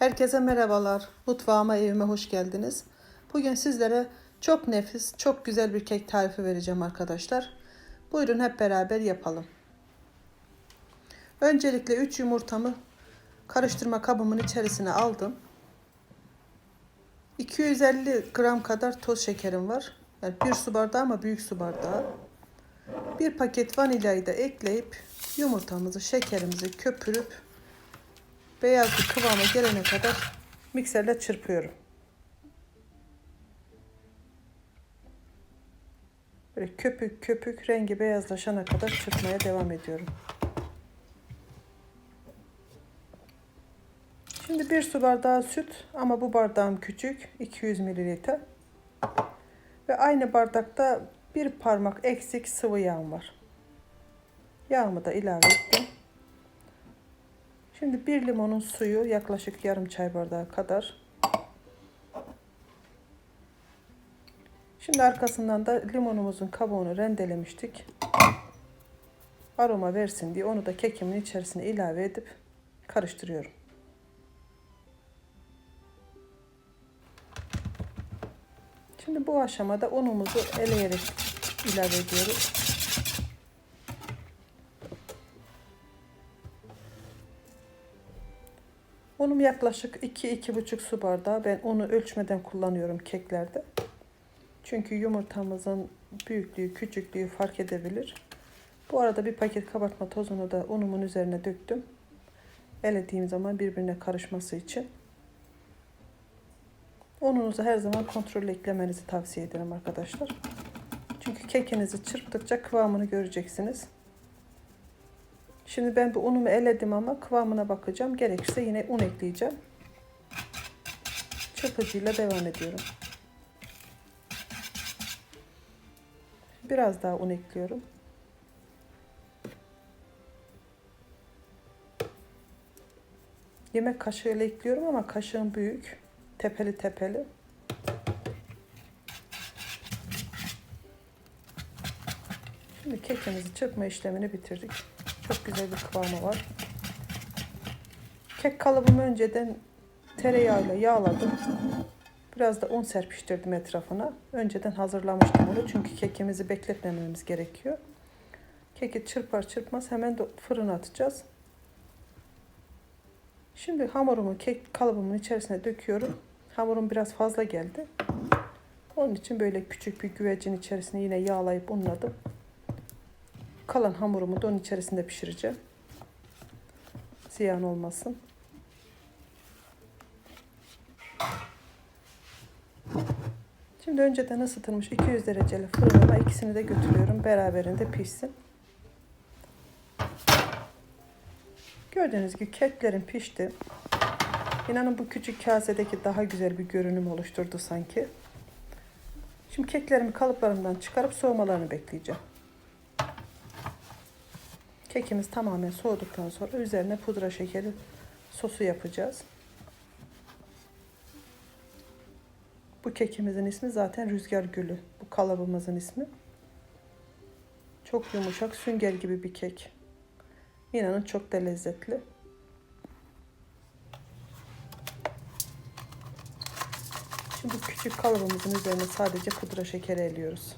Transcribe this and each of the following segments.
Herkese merhabalar. Mutfağıma, evime hoş geldiniz. Bugün sizlere çok nefis, çok güzel bir kek tarifi vereceğim arkadaşlar. Buyurun hep beraber yapalım. Öncelikle 3 yumurtamı karıştırma kabımın içerisine aldım. 250 gram kadar toz şekerim var. Yani bir su bardağı ama büyük su bardağı. Bir paket vanilyayı da ekleyip yumurtamızı, şekerimizi köpürüp beyaz bir kıvama gelene kadar mikserle çırpıyorum. Böyle köpük köpük rengi beyazlaşana kadar çırpmaya devam ediyorum. Şimdi bir su bardağı süt ama bu bardağım küçük 200 mililitre ve aynı bardakta bir parmak eksik sıvı yağım var. Yağımı da ilave ettim. Şimdi bir limonun suyu yaklaşık yarım çay bardağı kadar. Şimdi arkasından da limonumuzun kabuğunu rendelemiştik. Aroma versin diye onu da kekimin içerisine ilave edip karıştırıyorum. Şimdi bu aşamada unumuzu eleyerek ilave ediyoruz. Unum yaklaşık 2-2,5 su bardağı. Ben unu ölçmeden kullanıyorum keklerde. Çünkü yumurtamızın büyüklüğü, küçüklüğü fark edebilir. Bu arada bir paket kabartma tozunu da unumun üzerine döktüm. Elediğim zaman birbirine karışması için. Ununuzu her zaman kontrollü eklemenizi tavsiye ederim arkadaşlar. Çünkü kekinizi çırptıkça kıvamını göreceksiniz. Şimdi ben bu unumu eledim ama kıvamına bakacağım. Gerekirse yine un ekleyeceğim. Çırpıcıyla devam ediyorum. Biraz daha un ekliyorum. Yemek kaşığıyla ekliyorum ama kaşığım büyük. Tepeli tepeli. Şimdi kekimizi çırpma işlemini bitirdik. Çok güzel bir kıvamı var. Kek kalıbımı önceden tereyağıyla yağladım. Biraz da un serpiştirdim etrafına. Önceden hazırlamıştım onu çünkü kekimizi bekletmememiz gerekiyor. Keki çırpar çırpmaz hemen de fırına atacağız. Şimdi hamurumu kek kalıbımın içerisine döküyorum. Hamurum biraz fazla geldi. Onun için böyle küçük bir güvecin içerisine yine yağlayıp unladım. Kalan hamurumu da onun içerisinde pişireceğim. Ziyan olmasın. Şimdi önceden ısıtılmış 200 dereceli fırınıma ikisini de götürüyorum. Beraberinde pişsin. Gördüğünüz gibi keklerim pişti. İnanın bu küçük kasedeki daha güzel bir görünüm oluşturdu sanki. Şimdi keklerimi kalıplarımdan çıkarıp soğumalarını bekleyeceğim. Kekimiz tamamen soğuduktan sonra üzerine pudra şekeri sosu yapacağız. Bu kekimizin ismi zaten rüzgar gülü. Bu kalıbımızın ismi. Çok yumuşak, sünger gibi bir kek. İnanın çok da lezzetli. Şimdi küçük kalıbımızın üzerine sadece pudra şekeri eliyoruz.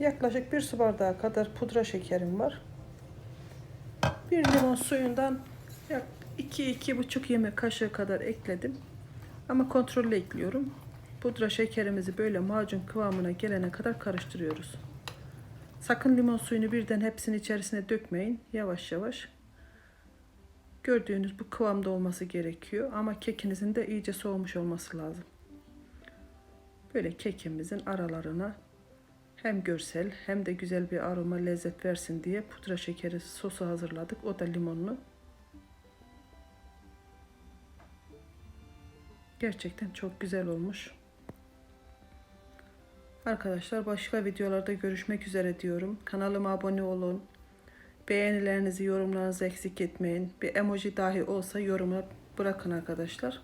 Yaklaşık bir su bardağı kadar pudra şekerim var. Bir limon suyundan 2-2,5 yemek kaşığı kadar ekledim. Ama kontrollü ekliyorum. Pudra şekerimizi böyle macun kıvamına gelene kadar karıştırıyoruz. Sakın limon suyunu birden hepsini içerisine dökmeyin. Yavaş yavaş. Gördüğünüz bu kıvamda olması gerekiyor. Ama kekinizin de iyice soğumuş olması lazım. Böyle kekimizin aralarına hem görsel hem de güzel bir aroma lezzet versin diye pudra şekeri sosu hazırladık. O da limonlu. Gerçekten çok güzel olmuş. Arkadaşlar başka videolarda görüşmek üzere diyorum. Kanalıma abone olun. Beğenilerinizi, yorumlarınızı eksik etmeyin. Bir emoji dahi olsa yoruma bırakın arkadaşlar.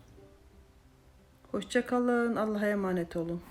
Hoşçakalın. Allah'a emanet olun.